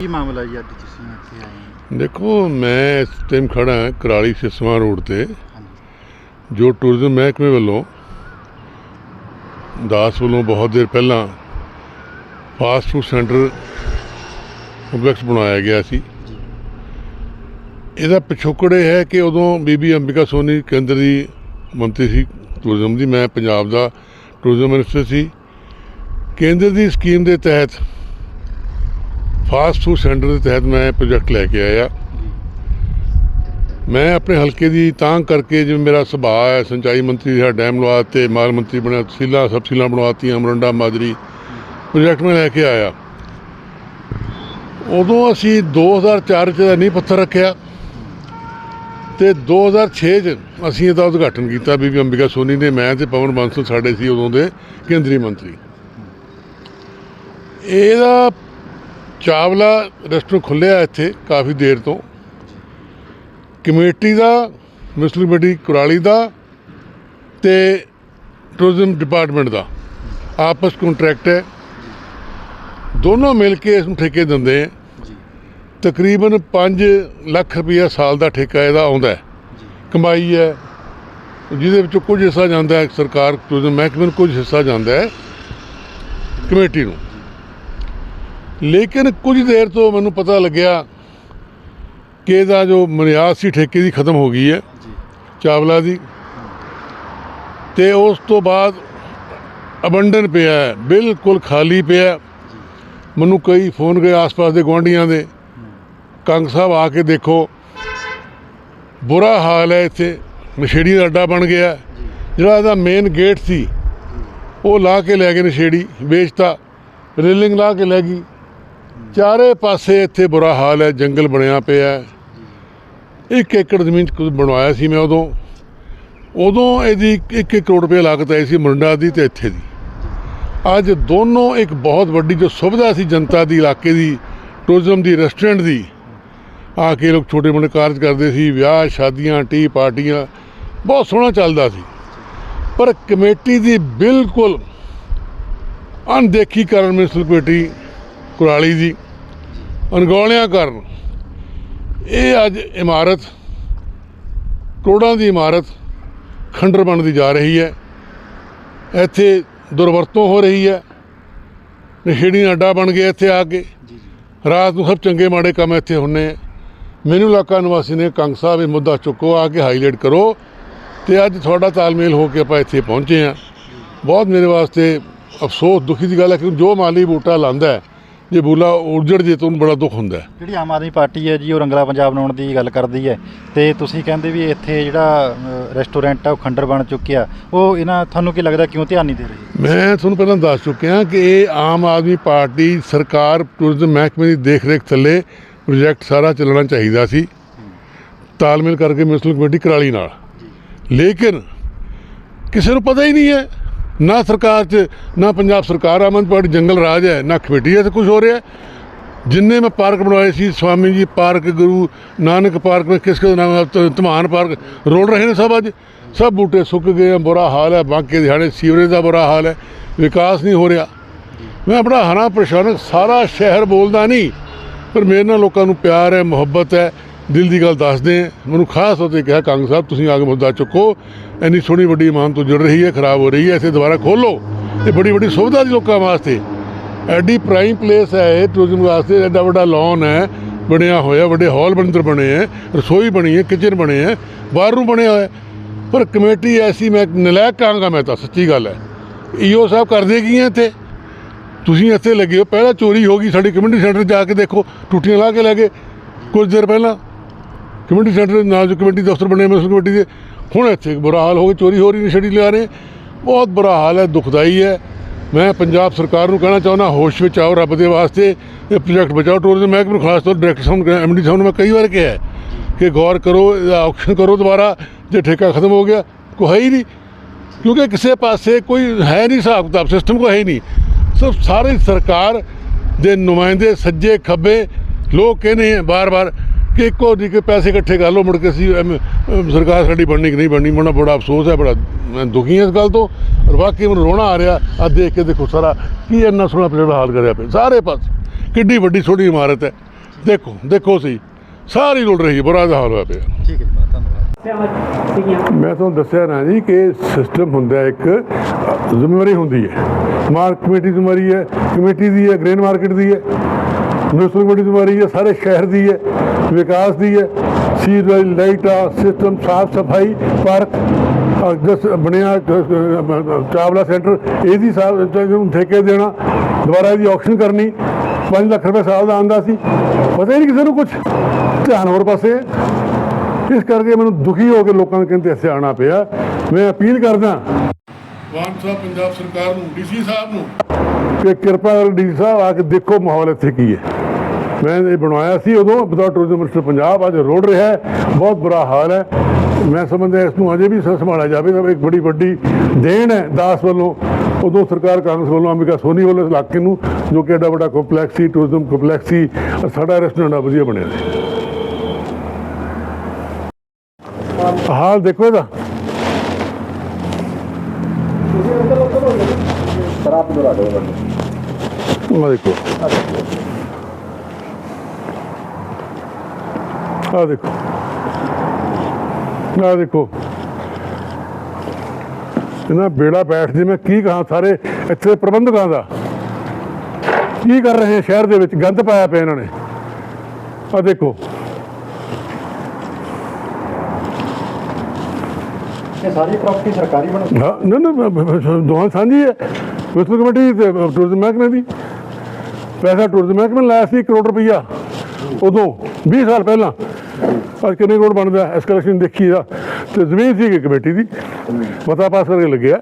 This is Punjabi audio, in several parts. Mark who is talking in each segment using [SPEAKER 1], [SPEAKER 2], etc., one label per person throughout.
[SPEAKER 1] ਕੀ ਮਾਮਲਾ ਜੀ ਅੱਜ ਤੁਸੀਂ ਇੱਥੇ ਆਏ ਹੋ?
[SPEAKER 2] ਦੇਖੋ ਮੈਂ ਇਸ ਟਾਈਮ ਖੜਾ ਹਾਂ ਕਰਾਲੀ ਸਿਸਵਾ ਰੋਡ ਤੇ। ਜੋ ਟੂਰਿਜ਼ਮ ਮਹਿਕਮੇ ਵੱਲੋਂ ਦਾਸ ਵੱਲੋਂ ਬਹੁਤ ਦੇਰ ਪਹਿਲਾਂ ਫਾਸਟ ਫੂਡ ਸੈਂਟਰ ਕੰਪਲੈਕਸ ਬਣਾਇਆ ਗਿਆ ਸੀ। ਇਹਦਾ ਪਿਛੋਕੜ ਇਹ ਹੈ ਕਿ ਉਦੋਂ ਬੀਬੀ ਅੰਬਿਕਾ ਸੋਨੀ ਕੇਂਦਰ ਦੀ ਮੰਤਰੀ ਸੀ ਟੂਰਿਜ਼ਮ ਦੀ ਮੈਂ ਪੰਜਾਬ ਦਾ ਟੂਰਿਜ਼ਮ ਮਿਨਿਸਟਰ ਸੀ। ਕੇਂਦਰ ਦੀ ਸਕੀਮ ਦੇ ਤਹਿਤ ਫਾਸਟ ਫੂਡ ਸੈਂਟਰ ਦੇ ਤਹਿਤ ਮੈਂ ਪ੍ਰੋਜੈਕਟ ਲੈ ਕੇ ਆਇਆ। ਮੈਂ ਆਪਣੇ ਹਲਕੇ ਦੀ ਤਾਂ ਕਰਕੇ ਜਿਵੇਂ ਮੇਰਾ ਸੁਭਾਅ ਹੈ, ਸਿੰਚਾਈ ਮੰਤਰੀ ਦਾ ਡੈਮ ਲਵਾ ਤੇ ਮਾਲ ਮੰਤਰੀ ਬਣਿਆ ਤਹਿਸੀਲਾਂ ਸਬ ਬਣਵਾਤੀਆਂ ਮਰੰਡਾ ਮਾਜਰੀ ਪ੍ਰੋਜੈਕਟ ਮੈਂ ਲੈ ਕੇ ਆਇਆ। ਉਦੋਂ ਅਸੀਂ 2004 ਚ ਦਾ ਨਹੀਂ ਪੱਥਰ ਰੱਖਿਆ ਤੇ 2006 ਚ ਅਸੀਂ ਇਹਦਾ ਉਦਘਾਟਨ ਕੀਤਾ। ਬੀਬੀ ਅੰਬਿਕਾ ਸੋਨੀ ਨੇ, ਮੈਂ ਤੇ ਪਵਨ ਬਾਂਸਲ ਸਾਡੇ ਸੀ ਉਦੋਂ ਦੇ ਕੇਂਦਰੀ ਮੰਤਰੀ। ਇਹਦਾ ਚਾਵਲਾ ਰੈਸਟੋਰੈਂਟ ਖੁੱਲਿਆ ਇੱਥੇ ਕਾਫੀ ਦੇਰ ਤੋਂ। ਕਮੇਟੀ ਦਾ ਮਿਸਟਰ ਕਮੇਟੀ ਕੁਰਾਲੀ ਦਾ ਤੇ ਟੂਰਿਜ਼ਮ ਡਿਪਾਰਟਮੈਂਟ ਦਾ। ਆਪਸ ਕੰਟਰੈਕਟ ਹੈ। ਦੋਨੋਂ ਮਿਲ ਕੇ ਇਸ ਨੂੰ ਠੇਕੇ ਦਿੰਦੇ ਆ
[SPEAKER 1] ਜੀ।
[SPEAKER 2] ਤਕਰੀਬਨ 5 ਲੱਖ ਰੁਪਈਆ ਸਾਲ ਦਾ ਠੇਕਾ ਇਹਦਾ ਆਉਂਦਾ ਕਮਾਈ ਹੈ। ਜਿਹਦੇ ਵਿੱਚੋਂ ਕੁਝ ਹਿੱਸਾ ਜਾਂਦਾ ਹੈ। ਸਰਕਾਰ ਟੂਰਿਜ਼ਮ ਮਹਿਕਮੇ ਨੂੰ ਕੁਝ ਹਿੱਸਾ ਜਾਂਦਾ ਹੈ। ਕਮੇਟੀ ਨੂੰ। ਲੇਕਿਨ ਕੁਝ ਦੇਰ ਤੋਂ ਮੈਨੂੰ ਪਤਾ ਲੱਗਿਆ ਕਿ ਇਹਦਾ ਜੋ ਮਨਿਆਦ ਸੀ ਠੇਕੇ ਦੀ ਖਤਮ ਹੋ ਗਈ ਹੈ ਚਾਵਲਾ ਦੀ। ਤੇ ਉਸ ਤੋਂ ਬਾਅਦ ਅਬੰਡਨ ਪਿਆ ਹੈ ਬਿਲਕੁਲ ਖਾਲੀ ਪਿਆ। ਮੈਨੂੰ ਕਈ ਫੋਨ ਗਏ ਆਸ-ਪਾਸ ਦੇ ਗੁਆਂਢੀਆਂ ਦੇ। ਕੰਗ ਸਾਹਿਬ ਆ ਕੇ ਦੇਖੋ ਬੁਰਾ ਹਾਲ ਹੈ ਇੱਥੇ ਨਸ਼ੇੜੀ ਦਾ ਅੱਡਾ ਬਣ ਗਿਆ। ਜਿਹੜਾ ਇਹਦਾ ਮੇਨ ਗੇਟ ਸੀ ਉਹ ਲਾ ਕੇ ਲੈ ਗਏ ਨਸ਼ੇੜੀ ਵੇਚਤਾ। ਰੇਲਿੰਗ ਲਾ ਕੇ ਲੈ ਗਈ। ਚਾਰੇ ਪਾਸੇ ਇੱਥੇ ਬੁਰਾ ਹਾਲ ਹੈ, ਜੰਗਲ ਬਣਿਆ ਪਿਆ ਇੱਕ ਏਕੜ ਜ਼ਮੀਨ 'ਚ ਕੁਝ ਬਣਵਾਇਆ ਸੀ ਮੈਂ ਉਦੋਂ। ਉਦੋਂ ਇਹਦੀ 1 ਕਰੋੜ ਰੁਪਏ ਲਾਗਤ ਆਈ ਸੀ ਮੁੰਡਾ ਦੀ ਤੇ ਇੱਥੇ ਦੀ। ਅੱਜ ਦੋਨੋਂ ਇੱਕ ਬਹੁਤ ਵੱਡੀ ਜੋ ਸੁਵਿਧਾ ਸੀ ਜਨਤਾ ਦੀ, ਇਲਾਕੇ ਦੀ, ਟੂਰਿਜ਼ਮ ਦੀ, ਰੈਸਟੋਰੈਂਟ ਦੀ, ਆ ਕੇ ਲੋਕ ਛੋਟੇ ਮੋਟੇ ਕਾਰਜ ਕਰਦੇ ਸੀ, ਵਿਆਹ, ਸ਼ਾਦੀਆਂ, ਟੀ ਪਾਰਟੀਆਂ, ਬਹੁਤ ਸੋਹਣਾ ਚੱਲਦਾ ਸੀ। ਪਰ ਕਮੇਟੀ ਦੀ ਬਿਲਕੁਲ ਅਣਦੇਖੀ ਕਰਨ ਮਿਊਨਿਸਪਲ ਕਮੇਟੀ ਕੁਰਾਲੀ ਦੀ ਅਣਗੌਲਿਆਂ ਕਾਰਨ ਇਹ ਅੱਜ ਇਮਾਰਤ ਕਰੋੜਾਂ ਦੀ ਇਮਾਰਤ ਖੰਡਰ ਬਣਦੀ ਜਾ ਰਹੀ ਹੈ। ਇੱਥੇ ਦੁਰਵਰਤੋਂ ਹੋ ਰਹੀ ਹੈ। ਨਸ਼ੇੜੀ ਅੱਡਾ ਬਣ ਗਿਆ ਇੱਥੇ ਆ ਕੇ। ਰਾਤ ਨੂੰ ਸਭ ਚੰਗੇ ਮਾੜੇ ਕੰਮ ਇੱਥੇ ਹੁੰਨੇ ਮੈਨੂੰ ਇਲਾਕਾ ਨਿਵਾਸੀ ਨੇ ਕੰਗ ਸਾਹਿਬ ਇਹ ਮੁੱਦਾ ਚੁੱਕੋ ਆ ਕੇ ਹਾਈਲਾਈਟ ਕਰੋ ਤੇ ਅੱਜ ਤੁਹਾਡਾ ਤਾਲਮੇਲ ਹੋ ਕੇ ਆਪਾਂ ਇੱਥੇ ਪਹੁੰਚੇ ਆ ਬਹੁਤ ਮੇਰੇ ਵਾਸਤੇ ਅਫਸੋਸ ਦੁਖੀ ਦੀ ਗੱਲ ਹੈ ਕਿ ਜੋ ਮਾਲੀ ਬੂਟਾ ਲਾਂਦਾ ਹੈ ਜੇ ਬੂਲਾ ਉਜੜ ਜੇ ਤਾਂ ਉਹਨੂੰ ਬੜਾ ਦੁੱਖ ਹੁੰਦਾ ਹੈ।
[SPEAKER 1] ਜਿਹੜੀ ਆਮ ਆਦਮੀ ਪਾਰਟੀ ਹੈ ਜੀ ਉਹ ਰੰਗਲਾ ਪੰਜਾਬ ਬਣਾਉਣ ਦੀ ਗੱਲ ਕਰਦੀ ਹੈ। ਤੇ ਤੁਸੀਂ ਕਹਿੰਦੇ ਵੀ ਇੱਥੇ ਜਿਹੜਾ ਅ, ਰੈਸਟੋਰੈਂਟ ਆ ਉਹ ਖੰਡਰ ਬਣ ਚੁੱਕਿਆ। ਉਹ ਇਹਨਾਂ ਤੁਹਾਨੂੰ ਕੀ ਲੱਗਦਾ ਕਿਉਂ ਧਿਆਨ ਨਹੀਂ ਦੇ ਰਹੀ?
[SPEAKER 2] ਮੈਂ ਤੁਹਾਨੂੰ ਪਹਿਲਾਂ ਦੱਸ ਚੁੱਕਿਆ ਕਿ ਇਹ ਆਮ ਆਦਮੀ ਪਾਰਟੀ ਸਰਕਾਰ ਟੂਰਿਜ਼ਮ ਮਹਿਕਮੇ ਦੀ ਦੇਖਰੇਖ ਥੱਲੇ ਪ੍ਰੋਜੈਕਟ ਸਾਰਾ ਚੱਲਣਾ ਚਾਹੀਦਾ ਸੀ। ਤਾਲਮੇਲ ਕਰਕੇ ਮਿਊਨਿਸਪਲ ਕਮੇਟੀ ਕਰਾਲੀ ਨਾਲ। ਲੇਕਿਨ ਕਿਸੇ ਨੂੰ ਪਤਾ ਹੀ ਨਹੀਂ ਹੈ ਨਾ ਸਰਕਾਰ 'ਚ ਨਾ ਪੰਜਾਬ ਸਰਕਾਰ ਆਮ ਪਾਰਟੀ ਜੰਗਲ ਰਾਜ ਹੈ ਨਾ ਕਮੇਟੀ ਹੈ ਤੇ ਕੁਝ ਹੋ। ਰਿਹਾ ਜਿੰਨੇ ਮੈਂ ਪਾਰਕ ਬਣਾਏ ਸੀ ਸਵਾਮੀ ਜੀ ਪਾਰਕ ਗੁਰੂ ਨਾਨਕ ਪਾਰਕ ਵਿੱਚ ਕਿਸ ਕਿਸ ਨਾਮ ਧਮਾਨ ਪਾਰਕ ਰੋੜ ਰਹੇ ਨੇ ਸਭ ਅੱਜ। ਸਭ ਬੂਟੇ ਸੁੱਕ ਗਏ ਆ, ਬੁਰਾ ਹਾਲ ਹੈ ਬਾਕੀ ਦਿਹਾੜੇ ਸੀਵਰੇਜ ਦਾ ਬੁਰਾ ਹਾਲ ਹੈ ਵਿਕਾਸ ਨਹੀਂ ਹੋ ਰਿਹਾ। ਮੈਂ ਆਪਣਾ ਹਨਾ ਪਰੇਸ਼ਾਨ ਸਾਰਾ ਸ਼ਹਿਰ ਬੋਲਦਾ ਨਹੀਂ ਪਰ ਮੇਰੇ ਨਾਲ ਲੋਕਾਂ ਨੂੰ ਪਿਆਰ ਹੈ ਮੁਹੱਬਤ ਹੈ ਦਿਲ ਦੀ ਗੱਲ ਦੱਸਦੇ ਮੈਨੂੰ ਖਾਸ ਤੌਰ ਤੇ ਕਿਹਾ ਕੰਗ ਸਾਹਿਬ, ਤੁਸੀਂ ਆ ਕੇ ਮੁੱਦਾ ਚੁੱਕੋ। ਇੰਨੀ ਸੋਹਣੀ ਵੱਡੀ ਇਮਾਨ ਤੋਂ ਜੁੜ ਰਹੀ ਹੈ, ਖਰਾਬ ਹੋ ਰਹੀ ਹੈ, ਇਸੇ ਦੁਬਾਰਾ ਖੋਲੋ ਇਹ ਬੜੀ ਵੱਡੀ ਸੁਵਿਧਾ ਦੀ ਲੋਕਾਂ ਵਾਸਤੇ। ਐਡੀ ਪ੍ਰਾਈਮ ਪਲੇਸ ਹੈ ਇਹ ਟੂਰਿਜ਼ਮ ਵਾਸਤੇ, ਐਡਾ ਵੱਡਾ ਲੌਨ ਹੈ, ਬਣਿਆ ਹੋਇਆ, ਵੱਡੇ ਹਾਲ ਬੰਦਰ ਬਣੇ ਹੈ, ਰਸੋਈ ਬਣੀ ਹੈ ਕਿਚਨ ਬਣੇ ਹੈ ਬਾਹਰੋਂ ਬਣਿਆ ਹੋਇਆ। ਪਰ ਕਮੇਟੀ ਐਸੀ ਮੈਂ ਨਲਾਇਕ ਕਹਾਂਗਾ ਮੈਂ ਤਾਂ, ਸੱਚੀ ਗੱਲ ਹੈ। ਈਓ ਸਾਹਿਬ ਕਰਦੇ ਕੀ ਹੈ ਇੱਥੇ? ਤੁਸੀਂ ਇੱਥੇ ਲੱਗੇ ਹੋ, ਪਹਿਲਾਂ ਚੋਰੀ ਹੋ ਗਈ, ਸਾਡੀ ਕਮਿਊਨਿਟੀ ਸੈਂਟਰ ਜਾ ਕੇ ਦੇਖੋ, ਟੁੱਟੀਆਂ ਲਾ ਕੇ ਲੈ ਗਏ, ਕੁਝ ਦੇਰ ਪਹਿਲਾਂ। ਕਮਿਊਨਿਟੀ ਸੈਂਟਰ ਦੇ ਨਾਲ ਜੋ ਕਮੇਟੀ ਦਫ਼ਤਰ ਬਣੇ ਮਿਊਨਿਸਪਲ ਕਮੇਟੀ ਦੇ। ਹੁਣ ਇੱਥੇ ਬੁਰਾ ਹਾਲ ਹੋ ਗਿਆ, ਚੋਰੀ ਹੋ ਰਹੀ ਨਸ਼ੇੜੀ ਲਿਆ ਰਹੇ। ਬਹੁਤ ਬੁਰਾ ਹਾਲ ਹੈ, ਦੁਖਦਾਈ ਹੈ। ਮੈਂ ਪੰਜਾਬ ਸਰਕਾਰ ਨੂੰ ਕਹਿਣਾ ਚਾਹੁੰਦਾ, ਹੋਸ਼ ਵਿੱਚ ਆਓ ਰੱਬ ਦੇ ਵਾਸਤੇ। ਇਹ ਪ੍ਰੋਜੈਕਟ ਬਚਾਓ ਟੂਰਿਜ਼ਮ ਮਹਿਕਮੇ ਨੂੰ, ਖਾਸ ਤੌਰ ਡਾਇਰੈਕਟਰ ਸਾਹਿਬ ਨੂੰ ਐਮਡੀ ਸਾਹਿਬ ਨੂੰ ਮੈਂ ਕਈ ਵਾਰ ਕਿਹਾ ਕਿ ਗੌਰ ਕਰੋ, ਇਹਦਾ ਆਕਸ਼ਨ ਕਰੋ ਦੁਬਾਰਾ, ਜੇ ਠੇਕਾ ਖਤਮ ਹੋ ਗਿਆ, ਕੋਈ ਹੈ ਹੀ ਨਹੀਂ। ਕਿਉਂਕਿ ਕਿਸੇ ਪਾਸੇ ਕੋਈ ਹੈ ਨਹੀਂ ਹਿਸਾਬ ਕਿਤਾਬ ਸਿਸਟਮ ਕੋਈ ਹੈ ਨਹੀਂ। ਸਭ ਸਾਰੇ ਸਰਕਾਰ ਦੇ ਨੁਮਾਇੰਦੇ, ਸੱਜੇ, ਖੱਬੇ, ਲੋਕ ਕਹਿੰਦੇ ਆ ਬਾਰ-ਬਾਰ ਕਿ ਇੱਕੋ ਜਿਹੇ ਕਿ ਪੈਸੇ ਇਕੱਠੇ ਕਰ ਲਓ ਮੁੜ ਕੇ ਅਮ, ਸਰਕਾਰ ਸਾਡੀ ਬਣਨੀ ਕਿ ਨਹੀਂ ਬਣਨੀ ਮੈਨੂੰ ਬੜਾ ਅਫਸੋਸ ਹੈ ਬੜਾ ਮੈਂ ਦੁਖੀ ਹਾਂ ਇਸ ਗੱਲ ਤੋਂ। ਔਰ ਵਾਕਈ ਮੈਨੂੰ ਰੋਣਾ ਆ ਰਿਹਾ ਆ ਦੇਖ ਕੇ ਦੇਖੋ ਸਾਰਾ ਕੀ ਇੰਨਾ ਸੋਹਣਾ ਪਿਛੜਾ ਹਾਲ ਕਰਿਆ ਪਿਆ। ਸਾਰੇ ਪਾਸੇ ਕਿੱਡੀ ਵੱਡੀ ਸੋਹਣੀ ਇਮਾਰਤ ਹੈ। ਦੇਖੋ ਦੇਖੋ ਸੀ ਸਾਰੀ ਰੁਲ ਰਹੀ ਬੁਰਾ ਹਾਲ ਹੋਇਆ ਪਿਆ।
[SPEAKER 1] ਠੀਕ ਹੈ ਧੰਨਵਾਦ।
[SPEAKER 2] ਮੈਂ ਤੁਹਾਨੂੰ ਦੱਸਿਆ ਨਾ ਜੀ ਕਿ ਸਿਸਟਮ ਹੁੰਦਾ ਇੱਕ ਜ਼ਿੰਮੇਵਾਰੀ ਹੁੰਦੀ ਹੈ। ਮਾਰਕ ਕਮੇਟੀ ਦੀ ਜ਼ਿੰਮੇਵਾਰੀ ਹੈ ਕਮੇਟੀ ਦੀ ਹੈ ਗ੍ਰੇਨ ਮਾਰਕੀਟ ਦੀ ਹੈ। ਮਿਊਨਿਸਪਲ ਕਮੇਟੀ ਦੀ ਜ਼ਿੰਮੇਵਾਰੀ ਹੈ ਸਾਰੇ ਸ਼ਹਿਰ ਦੀ ਹੈ ਵਿਕਾਸ ਦੀ ਹੈ। ਸੀਵਰੇਜ ਲਾਈਟਾਂ ਸਿਸਟਮ ਸਾਫ਼ ਸਫ਼ਾਈ ਪਾਰਕ ਅ, ਜਿਸ ਬਣਿਆ ਚਾਵਲਾ ਸੈਂਟਰ ਇਹਦੀ ਸਾਫ਼ ਨੂੰ ਠੇਕੇ ਦੇਣਾ ਦੁਬਾਰਾ ਇਹਦੀ ਆਕਸ਼ਨ ਕਰਨੀ 5 ਲੱਖ ਰੁਪਏ ਸਾਲ ਦਾ ਆਂਦਾ ਸੀ। ਪਤਾ ਹੀ ਨਹੀਂ ਕਿਸੇ ਨੂੰ ਕੁਝ ਧਿਆਨ ਹੋਰ ਪਾਸੇ। ਇਸ ਕਰਕੇ ਮੈਨੂੰ ਦੁਖੀ ਹੋ ਕੇ ਲੋਕਾਂ ਦੇ ਕਹਿੰਦੇ ਇੱਥੇ ਆਉਣਾ ਪਿਆ। ਮੈਂ ਅਪੀਲ ਕਰਦਾ। ਵਾਨ ਸਾਹਿਬ ਪੰਜਾਬ ਸਰਕਾਰ ਨੂੰ ਡੀਸੀ ਸਾਹਿਬ ਨੂੰ। ਕਿ ਕਿਰਪਾ ਕਰਕੇ ਡੀਸੀ ਸਾਹਿਬ ਆ ਕੇ ਦੇਖੋ ਮਾਹੌਲ ਇੱਥੇ ਕੀ ਹੈ। ਮੈਂ ਇਹ ਬਣਵਾਇਆ ਸੀ ਉਦੋਂ ਬਤੌਰ ਟੂਰਿਜ਼ਮ ਮਿਨਿਸਟਰ ਪੰਜਾਬ ਅੱਜ ਰੋੜ ਰਿਹਾ ਹੈ ਬਹੁਤ ਬੁਰਾ ਹਾਲ ਹੈ। ਮੈਂ ਸਮਝਦਾ ਇਸ ਨੂੰ ਅਜੇ ਵੀ ਸੰਭਾਲਿਆ ਜਾਵੇ ਤਾਂ ਇੱਕ ਬੜੀ ਵੱਡੀ ਦੇਣ ਹੈ ਦਾਸ ਵੱਲੋਂ ਉਦੋਂ ਸਰਕਾਰ ਕਾਂਗਰਸ ਵੱਲੋਂ ਅੰਬਿਕਾ ਸੋਨੀ ਵੱਲੋਂ ਇਲਾਕੇ ਨੂੰ ਜੋ ਕਿ ਐਡਾ ਵੱਡਾ ਕੰਪਲੈਕਸ ਸੀ ਟੂਰਿਜ਼ਮ ਕੰਪਲੈਕਸ ਸੀ ਸਾਡਾ ਰੈਸਟੋਰੈਂਟ ਆ ਵਧੀਆ ਬਣਿਆ ਸੀ। ਹਾਲ ਦੇਖੋ ਇਹਦਾ। ਆ ਦੇਖੋ। ਆ ਦੇਖੋ। ਆ ਦੇਖੋ। ਇਹਨਾਂ ਬੇੜਾ ਬੈਠ ਜੇ ਮੈਂ ਕੀ ਕਹਾਂ ਸਾਰੇ ਇੱਥੇ ਪ੍ਰਬੰਧਕਾਂ ਦਾ। ਕੀ ਕਰ ਰਹੇ ਆ ਸ਼ਹਿਰ ਦੇ ਵਿੱਚ? ਗੰਦ ਪਾਇਆ ਪਿਆ ਇਹਨਾਂ ਨੇ। ਆ ਦੇਖੋ।
[SPEAKER 1] ਇਹ ਸਾਰੀ ਪ੍ਰਾਪਰਟੀ ਸਰਕਾਰੀ ਬਣ
[SPEAKER 2] ਹਾਂ। ਨਾ ਨਾ ਦੋਹਾਂ ਸਾਂਝੀ ਹੈ। ਮਿਊਨਿਸਪਲ ਕਮੇਟੀ ਤੇ ਟੂਰਿਜ਼ਮ ਮਹਿਕਮੇ ਦੀ। ਪੈਸਾ ਟੂਰਿਜ਼ਮ ਮਹਿਕਮੇ ਲਾਇਆ ਸੀ 1 ਕਰੋੜ ਰੁਪਈਆ। ਉਦੋਂ 20 ਸਾਲ ਪਹਿਲਾਂ। ਅੱਜ ਕਿੰਨੇ ਕਰੋੜ ਬਣਦਾ ਇਸ ਕਲੈਕਸ਼ਨ ਦੇਖੀ ਦਾ ਤੇ ਜ਼ਮੀਨ ਸੀ ਕਮੇਟੀ ਦੀ ਮਤਾ ਪਾਸ ਕਰਕੇ ਲੱਗਿਆ।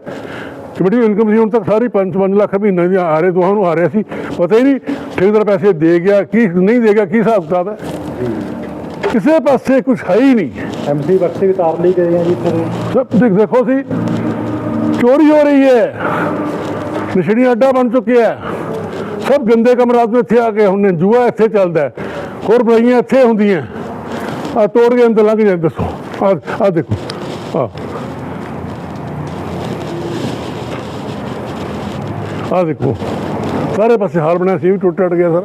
[SPEAKER 2] ਕਮੇਟੀ ਦੀ ਇਨਕਮ ਸੀ ਹੁਣ ਤੱਕ ਸਾਰੀ 5-5 ਲੱਖ ਮਹੀਨੇ ਦੀ ਆ ਰਹੇ ਦੋਹਾਂ ਨੂੰ ਆ ਰਿਹਾ ਸੀ। ਪਤਾ ਹੀ ਨਹੀਂ ਠੇਕੇਦਾਰ ਪੈਸੇ ਦੇ ਗਿਆ ਕੀ ਨਹੀਂ ਦੇ ਗਿਆ ਕੀ ਹਿਸਾਬ ਕਿਤਾਬ ਹੈ। ਕਿਸੇ ਪਾਸੇ ਕੁਝ ਹੈ ਹੀ ਨਹੀਂ।
[SPEAKER 1] ਐਮਸੀ ਬਖਸ਼ੀ ਵੀ ਤਾਰ ਲਈ ਗਏ ਆ ਜੀ ਫਿਰ
[SPEAKER 2] ਸਭ ਦੇਖ ਦੇਖੋ ਸੀ ਚੋਰੀ ਹੋ ਰਹੀ ਹੈ। ਨਸ਼ੇੜੀ ਅੱਡਾ ਬਣ ਚੁੱਕਿਆ ਹੈ। ਸਭ ਗੰਦੇ ਕੰਮ ਰਾਤ ਨੂੰ ਇੱਥੇ ਆ ਕੇ ਹੁਣ ਜੂਆ ਇੱਥੇ ਚੱਲਦਾ ਹੈ। ਹੋਰ ਬੁਰਾਈਆਂ ਇੱਥੇ ਹੁੰਦੀਆਂ। ਆ ਤੋੜ ਕੇ ਅੰਦਰ ਲੰਘ ਜਾਂਦੇ ਦੱਸੋ। ਆ ਆ ਦੇਖੋ। ਆ। ਆ ਦੇਖੋ। ਸਾਰੇ ਪਾਸੇ ਹਾਲ ਬਣਿਆ ਸੀ ਵੀ ਟੁੱਟ ਟੁੱਟ ਗਿਆ ਸਾਰਾ।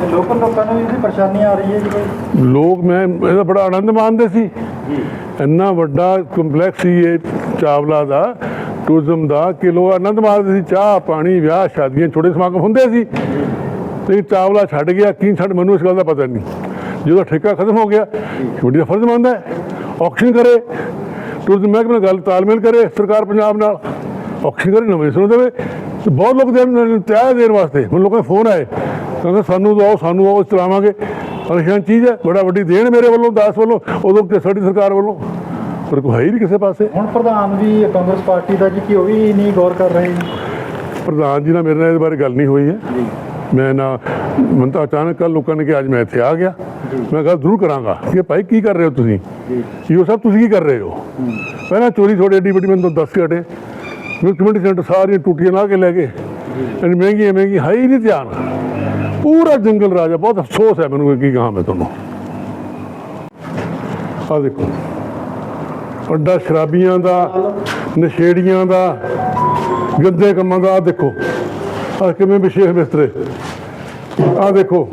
[SPEAKER 1] ਤੇ ਲੋਕਲ ਲੋਕਾਂ ਨੂੰ ਵੀ ਇਹਦੀ ਪਰੇਸ਼ਾਨੀ ਆ ਰਹੀ ਹੈ ਜੀ ਕੋਈ
[SPEAKER 2] ਲੋਕ ਮੈਂ ਇਹਦਾ ਬੜਾ ਆਨੰਦ ਮਾਣਦੇ ਸੀ। ਇੰਨਾ ਵੱਡਾ ਕੰਪਲੈਕਸ ਸੀ ਇਹ ਚਾਵਲਾ ਦਾ ਟੂਰਿਜ਼ਮ ਦਾ ਕਿ ਲੋਕ ਆਨੰਦ ਮਾਣਦੇ ਸੀ। ਚਾਹ ਪਾਣੀ ਵਿਆਹ ਸ਼ਾਦੀਆਂ ਛੋਟੇ ਸਮਾਗਮ ਹੁੰਦੇ ਸੀ। ਤੇ ਚਾਵਲਾ ਛੱਡ ਗਿਆ ਕੀ ਛੱਡ ਮੈਨੂੰ ਇਸ ਗੱਲ ਦਾ ਪਤਾ ਨਹੀਂ। ਜਦੋਂ ਠੇਕਾ ਖਤਮ ਹੋ ਗਿਆ ਕਮੇਟੀ ਦਾ ਫਰਜ਼ ਬਣਦਾ ਹੈ ਆਕਸ਼ਨ ਕਰੇ ਟੂਰਿਜ਼ਮ ਮਹਿਕਮੇ ਨਾਲ ਗੱਲ ਤਾਲਮੇਲ ਕਰੇ ਸਰਕਾਰ ਪੰਜਾਬ ਨਾਲ ਆਕਸ਼ਨ ਕਰੇ ਨਵੇਂ ਸੁਣ ਦੇਵੇ। ਤੇ ਬਹੁਤ ਲੋਕ ਦੇਣ ਤਿਆਰ ਦੇਣ ਵਾਸਤੇ ਹੁਣ ਲੋਕਾਂ ਦੇ ਫੋਨ ਆਏ ਕਹਿੰਦੇ ਸਾਨੂੰ ਦਿਓ ਸਾਨੂੰ ਉਹ ਚਲਾਵਾਂਗੇ। ਪਰੇਸ਼ਾਨ ਚੀਜ਼ ਹੈ ਬੜਾ ਵੱਡੀ ਦੇਣ ਮੇਰੇ ਵੱਲੋਂ ਦਾਸ ਵੱਲੋਂ ਉਦੋਂ ਕਿ ਸਾਡੀ ਸਰਕਾਰ ਵੱਲੋਂ। ਪਰ ਕੋਈ ਹੈ ਹੀ ਨਹੀਂ ਕਿਸੇ ਪਾਸੇ।
[SPEAKER 1] ਹੁਣ ਪ੍ਰਧਾਨ ਵੀ ਕਾਂਗਰਸ ਪਾਰਟੀ ਦਾ ਜੀ ਕਿ ਉਹ ਵੀ ਨਹੀਂ ਗੌਰ ਕਰ ਰਹੇ? ਜੀ
[SPEAKER 2] ਪ੍ਰਧਾਨ ਜੀ ਨਾਲ ਮੇਰੇ ਨਾਲ ਇਹਦੇ ਬਾਰੇ ਗੱਲ ਨਹੀਂ ਹੋਈ ਹੈ। ਮੈਂ ਨਾ, ਮੈਨੂੰ ਤਾਂ ਅਚਾਨਕ ਕੱਲ ਲੋਕਾਂ ਨੇ ਕਿ ਅੱਜ ਮੈਂ ਇੱਥੇ ਆ ਗਿਆ। ਮੈਂ ਗੱਲ ਜ਼ਰੂਰ ਕਰਾਂਗਾ। ਕਿ ਭਾਈ, ਕੀ ਕਰ ਰਹੇ ਹੋ ਤੁਸੀਂ? ਇਹ ਸਾਹਿਬ ਤੁਸੀਂ ਕੀ ਕਰ ਰਹੇ ਹੋ? ਪਹਿਲਾਂ ਚੋਰੀ ਥੋੜੀ ਏਡੀ ਵੱਡੀ ਮੈਨੂੰ ਤਾਂ ਦੱਸ ਕੇ ਹਟੇ। ਮੈਂ ਕਮਿਊਨਿਟੀ ਸੈਂਟਰ ਸਾਰੀਆਂ ਟੂਟੀਆਂ ਲਾ ਕੇ ਲੈ ਗਏ। ਇੰਨੀ ਮਹਿੰਗੀ ਮਹਿੰਗੀ ਹੈ ਹੀ ਨਹੀਂ ਧਿਆਨ। ਪੂਰਾ ਜੰਗਲ ਰਾਜਾ, ਬਹੁਤ ਅਫਸੋਸ ਹੈ ਮੈਨੂੰ ਕੀ ਕਹਾਂ ਮੈਂ ਤੁਹਾਨੂੰ। ਆ ਦੇਖੋ। ਵੱਡਾ ਸ਼ਰਾਬੀਆਂ ਦਾ, ਨਸ਼ੇੜੀਆਂ ਦਾ, ਗੰਦੇ ਕੰਮਾਂ ਦਾ, ਆਹ ਦੇਖੋ। ਆ ਕਿਵੇਂ ਵਿਸ਼ੇਸ਼ ਬਿਸਤਰੇ ਆ ਦੇਖੋ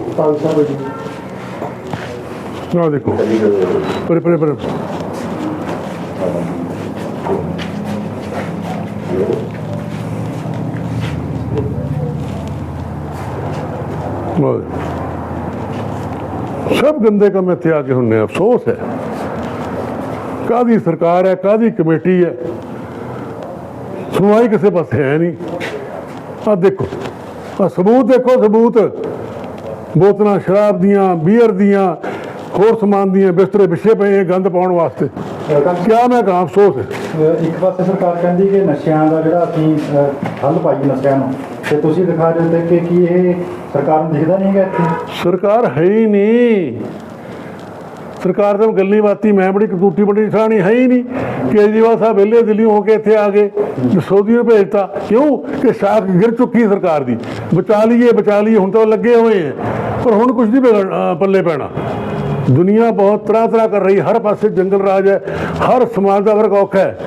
[SPEAKER 2] ਆ ਦੇਖੋ ਪਰੇ ਪਰੇ ਪਰੇ ਲਓ ਜੀ। ਸਭ ਗੰਦੇ ਕੰਮ ਇੱਥੇ ਆ ਕੇ ਹੁੰਨੇ ਆ, ਅਫਸੋਸ ਹੈ ਕਾਦੀ ਸਰਕਾਰ ਹੈ ਕਾਦੀ ਕਮੇਟੀ ਹੈ ਸੁਣਵਾਈ ਕਿਸੇ ਪਾਸੇ ਹੈ ਨਹੀਂ ਆ ਦੇਖੋ ਆ ਸਬੂਤ ਦੇਖੋ ਸਬੂਤ। ਬੋਤਲਾਂ ਸ਼ਰਾਬ ਦੀਆਂ ਬੀਅਰ ਦੀਆਂ ਹੋਰ ਸਮਾਨ ਦੀਆਂ ਬਿਸਤਰੇ ਵਿਛੇ ਪਏ ਇਹ ਗੰਦ ਪਾਉਣ ਵਾਸਤੇ। ਕਿਆ ਮੈਂ ਕਹਾਂ ਅਫਸੋਸ ਹੈ।
[SPEAKER 1] ਇੱਕ ਪਾਸੇ ਸਰਕਾਰ ਕਹਿੰਦੀ ਕਿ ਨਸ਼ਿਆਂ ਦਾ ਜਿਹੜਾ ਅਸੀਂ ਹੱਲ ਪਾਈਏ ਨਸ਼ਿਆਂ ਨੂੰ ਤੇ ਤੁਸੀਂ ਦਿਖਾ ਰਹੇ ਹੋ ਕਿ ਕੀ ਇਹ ਸਰਕਾਰ ਨੂੰ ਦਿਖਦਾ ਨਹੀਂ ਹੈਗਾ ਇੱਥੇ?
[SPEAKER 2] ਸਰਕਾਰ ਹੈ ਹੀ ਨਹੀਂ। ਸਰਕਾਰ ਤਾਂ ਗੱਲੀ ਬਾਤੀ ਮੈਂ ਬੜੀ ਕਤੂਤੀ ਬੜੀ ਸਾਣੀ ਹੈ ਹੀ ਨਹੀਂ। ਕੇਜਰੀਵਾਲ ਸਾਹਿਬ ਵਿਹਲੇ ਦਿੱਲੀ ਹੋ ਕੇ ਇੱਥੇ ਆ ਗਏ ਸੌਦੀ ਨੂੰ ਭੇਜਤਾ। ਕਿਉਂ? ਕਿ ਸਾਖ ਗਿਰ ਚੁੱਕੀ ਸਰਕਾਰ ਦੀ। ਬਚਾ ਲਈਏ ਬਚਾ ਲਈਏ, ਹੁਣ ਤਾਂ ਲੱਗੇ ਹੋਏ ਹੈ। ਪਰ ਹੁਣ ਕੁਝ ਨਹੀਂ ਪੱਲੇ ਪੈਣਾ। ਦੁਨੀਆ ਬਹੁਤ ਤਰ੍ਹਾਂ ਤਰ੍ਹਾਂ ਕਰ ਰਹੀ, ਹਰ ਪਾਸੇ ਜੰਗਲ ਰਾਜ ਹੈ, ਹਰ ਸਮਾਜ ਦਾ ਵਰਗ ਔਖਾ ਹੈ।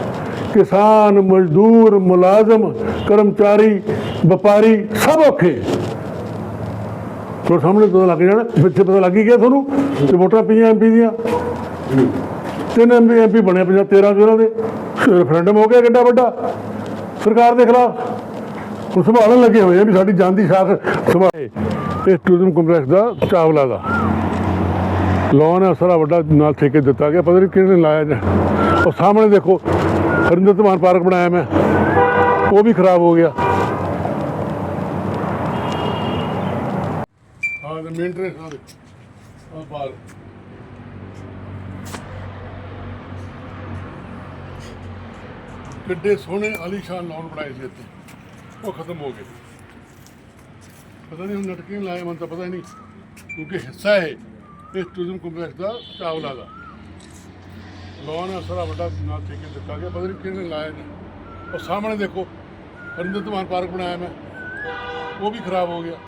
[SPEAKER 2] ਕਿਸਾਨ, ਮਜ਼ਦੂਰ, ਮੁਲਾਜ਼ਮ, ਕਰਮਚਾਰੀ, ਵਪਾਰੀ, ਸਭ ਔਖੇ। ਤੁਹਾਡੇ ਸਾਹਮਣੇ ਪਤਾ ਲੱਗ ਜਾਣਾ, ਪਿੱਛੇ ਪਤਾ ਲੱਗ ਹੀ ਗਿਆ ਤੁਹਾਨੂੰ ਤੇ ਵੋਟਾਂ ਪਈਆਂ ਐਮਪੀ ਦੀਆਂ। ਤਿੰਨ ਐਮਪੀ ਐਮਪੀ ਬਣੇ ਪੰਜਾਬ 13 ਜ਼ਿਲ੍ਹਿਆਂ ਦੇ। ਰੈਫਰੈਂਡਮ ਹੋ ਗਿਆ ਕਿੱਡਾ ਵੱਡਾ। ਸਰਕਾਰ ਦੇ ਖਿਲਾਫ ਹੁਣ ਸੰਭਾਲਣ ਲੱਗੇ ਹੋਏ ਆ ਵੀ ਸਾਡੀ ਜਾਂਦੀ ਸਾਖ ਸੰਭਾਲੇ ਇਹ ਟੂਰਿਜ਼ਮ ਕੰਪਲੈਕਸ ਦਾ ਚਾਵਲਾ ਦਾ। ਲੋਨ ਹੈ, ਸਾਰਾ ਵੱਡਾ ਨਾਲ ਠੇਕੇ ਦਿੱਤਾ ਗਿਆ। ਪਤਾ ਨਹੀਂ ਕਿਹਨੇ ਲਾਇਆ ਜਾਂ ਉਹ ਸਾਹਮਣੇ ਦੇਖੋ, ਹਰਿੰਦਰ ਧਮਾਨ ਪਾਰਕ ਬਣਾਇਆ ਮੈਂ। ਉਹ ਵੀ ਖਰਾਬ ਹੋ ਗਿਆ। ਹਾਂ, ਤੇ ਆ ਬਾਹਰ ਕਿੱਡੇ ਸੋਹਣੇ ਆਲੀਸ਼ਾਨ ਲਾਉਣ ਬਣਾਏ ਸੀ ਇੱਥੇ। ਉਹ ਖਤਮ ਹੋ ਗਏ। ਪਤਾ ਨਹੀਂ ਹੁਣ ਨਟਕੇ ਲਾਏ ਮਨ ਤਾਂ ਪਤਾ ਨਹੀਂ, ਕਿਉਂਕਿ ਹਿੱਸਾ ਹੈ ਇਸ ਟੂਰਿਜ਼ਮ ਕੰਪਲੈਕਸ ਦਾ ਚਾਵਲਾ ਦਾ। ਲੋਨ ਹੈ ਸਾਰਾ ਵੱਡਾ ਨਾਲ ਠੇਕੇ ਦਿੱਤਾ ਗਿਆ, ਪਤਾ ਨਹੀਂ ਕਿਹਨੇ ਲਾਇਆ ਨੇ ਉਹ ਸਾਹਮਣੇ ਦੇਖੋ ਹਰਿੰਦਰ ਧਮਾਨ ਪਾਰਕ ਬਣਾਇਆ ਮੈਂ, ਉਹ ਵੀ ਖਰਾਬ ਹੋ ਗਿਆ।